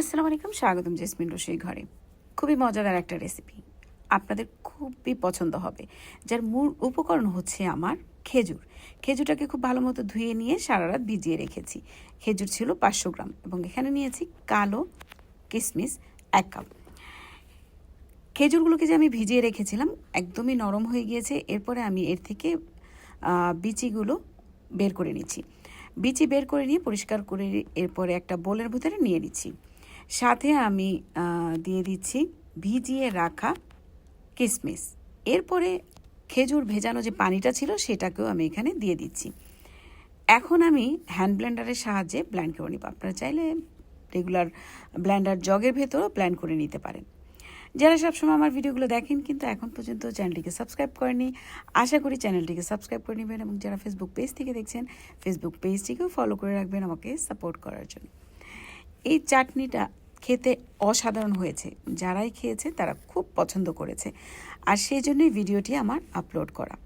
আসসালামু আলাইকুম, স্বাগতম জেসমিন রসই ঘরে। খুবই মজাদার একটা রেসিপি আপনাদের খুবই পছন্দ হবে। যার মূল উপকরণ হচ্ছে আমার খেজুর। খেজুরটাকে খুব ভালো মতো ধুয়ে নিয়ে সারা রাত ভিজিয়ে রেখেছি। খেজুর ছিল পাঁচশো গ্রাম এবং এখানে নিয়েছি কালো কিশমিশ এক কাপ। খেজুরগুলোকে যে আমি ভিজিয়ে রেখেছিলাম একদমই নরম হয়ে গিয়েছে। এরপরে আমি এর থেকে বিচিগুলো বের করে নিচ্ছি। বিচি বের করে নিয়ে পরিষ্কার করে এরপরে একটা বোলের ভিতরে নিয়ে নিচ্ছি। সাথে আমি দিয়ে দিচ্ছি ভিজিয়ে রাখা কিশমিশ এরপরে খেজুর ভেজানো যে পানিটা ছিল সেটাকেও আমি এখানে দিয়ে দিচ্ছি। এখন আমি হ্যান্ড ব্লেন্ডারের সাহায্যে ব্ল্যান্ড করে নিব। আপনারা চাইলে রেগুলার ব্ল্যান্ডার জগের ভেতরও ব্ল্যান্ড করে নিতে পারেন। যারা সবসময় আমার ভিডিওগুলো দেখেন কিন্তু এখন পর্যন্ত চ্যানেলটিকে সাবস্ক্রাইব করেনি আশা করি চ্যানেলটিকে সাবস্ক্রাইব করে নেবেন এবং যারা ফেসবুক পেজ থেকে দেখছেন ফেসবুক পেজটিকেও ফলো করে রাখবেন আমাকে সাপোর্ট করার জন্য। এই চাটনিটা খেতে অসাধারণ হয়েছে। যারাই খেয়েছে তারা খুব পছন্দ করেছে। আর সেই জন্যই ভিডিওটি আমার আপলোড করা।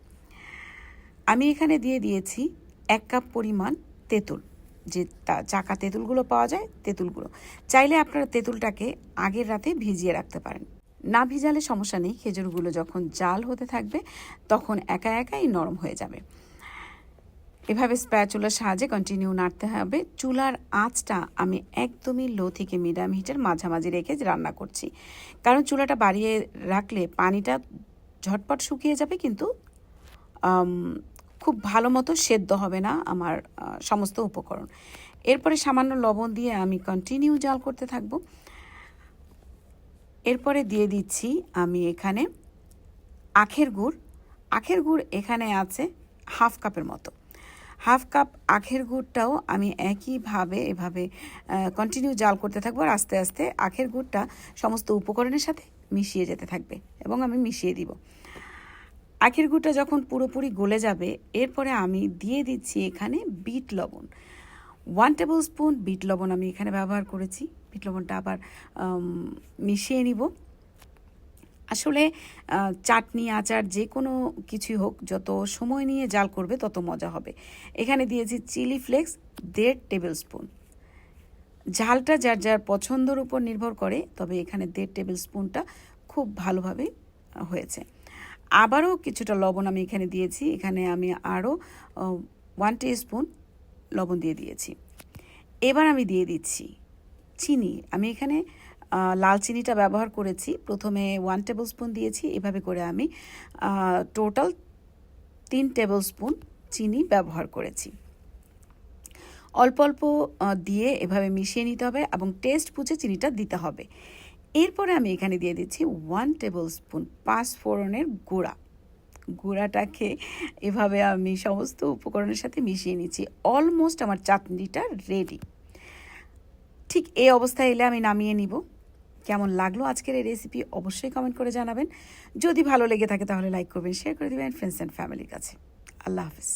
আমি এখানে দিয়ে দিয়েছি এক কাপ পরিমাণ তেঁতুল। যে তা- চাকা তেঁতুলগুলো পাওয়া যায়, তেঁতুলগুলো। চাইলে আপনারা তেঁতুলটাকে আগের রাতে ভিজিয়ে রাখতে পারেন। না ভিজালে সমস্যা নেই, খেজুরগুলো যখন জাল হতে থাকবে, তখন একা একাই নরম হয়ে যাবে। এভাবে স্প্যাচুলার সাহায্যে কন্টিনিউ নাড়তে হবে। চুলার আঁচটা আমি একদমই লো থেকে মিডিয়াম হিটের মাঝামাঝি রেখে রান্না করছি। কারণ চুলাটা বাড়িয়ে রাখলে পানিটা ঝটপট শুকিয়ে যাবে কিন্তু খুব ভালো মতো সেদ্ধ হবে না আমার সমস্ত উপকরণ। এরপরে সামান্য লবণ দিয়ে আমি কন্টিনিউ জাল করতে থাকব। এরপরে দিয়ে দিচ্ছি আমি এখানে আখের গুড়। আখের গুড় এখানে আছে হাফ কাপের মতো। হাফ কাপ আখের গুড়টাও আমি একইভাবে এভাবে কন্টিনিউ জাল করতে থাকব আর আস্তে আস্তে আখের গুড়টা সমস্ত উপকরণের সাথে মিশিয়ে যেতে থাকবে এবং আমি মিশিয়ে দিব। আখের গুড়টা যখন পুরোপুরি গলে যাবে, এরপরে আমি দিয়ে দিচ্ছি এখানে বিট লবণ। ওয়ান টেবিল স্পুন বিট লবণ আমি এখানে ব্যবহার করেছি। বিট লবণটা আবার মিশিয়ে নিব। আসলে চাটনি, আচার যে কোনো কিছুই হোক, যত সময় নিয়ে জাল করবে তত মজা হবে। এখানে দিয়েছি চিলি ফ্লেক্স, দেড় টেবিল স্পুন ঝালটা যার যার পছন্দর উপর নির্ভর করে, তবে এখানে দেড় টেবিল স্পুনটা খুব ভালোভাবে হয়েছে। আবারও কিছুটা লবণ আমি এখানে দিয়েছি। এখানে আমি আরও ওয়ান স্পুন লবণ দিয়ে দিয়েছি। এবার আমি দিয়ে দিচ্ছি চিনি। আমি এখানে লাল চিনিটা ব্যবহার করেছি। প্রথমে ওয়ান টেবিল স্পুন দিয়েছি, এভাবে করে আমি টোটাল তিন টেবিল স্পুন চিনি ব্যবহার করেছি। অল্প অল্প দিয়ে এভাবে মিশিয়ে নিতে হবে এবং টেস্ট বুঝে চিনিটা দিতে হবে। এরপরে আমি এখানে দিয়ে দিচ্ছি ওয়ান টেবিল স্পুন পাঁচ ফোড়নের গুঁড়া গুঁড়াটাকে এভাবে আমি সমস্ত উপকরণের সাথে মিশিয়ে নিচ্ছি। অলমোস্ট আমার চাটনিটা রেডি ঠিক এই অবস্থায় এলে আমি নামিয়ে নিব। কেমন লাগল আজকের এই রেসিপি অবশ্যই কমেন্ট করে জানাবেন। যদি ভালো লেগে থাকে তাহলে লাইক করবেন শেয়ার করে দেবেন ফ্রেন্ডস অ্যান্ড ফ্যামিলির কাছে। আল্লাহ হাফিজ।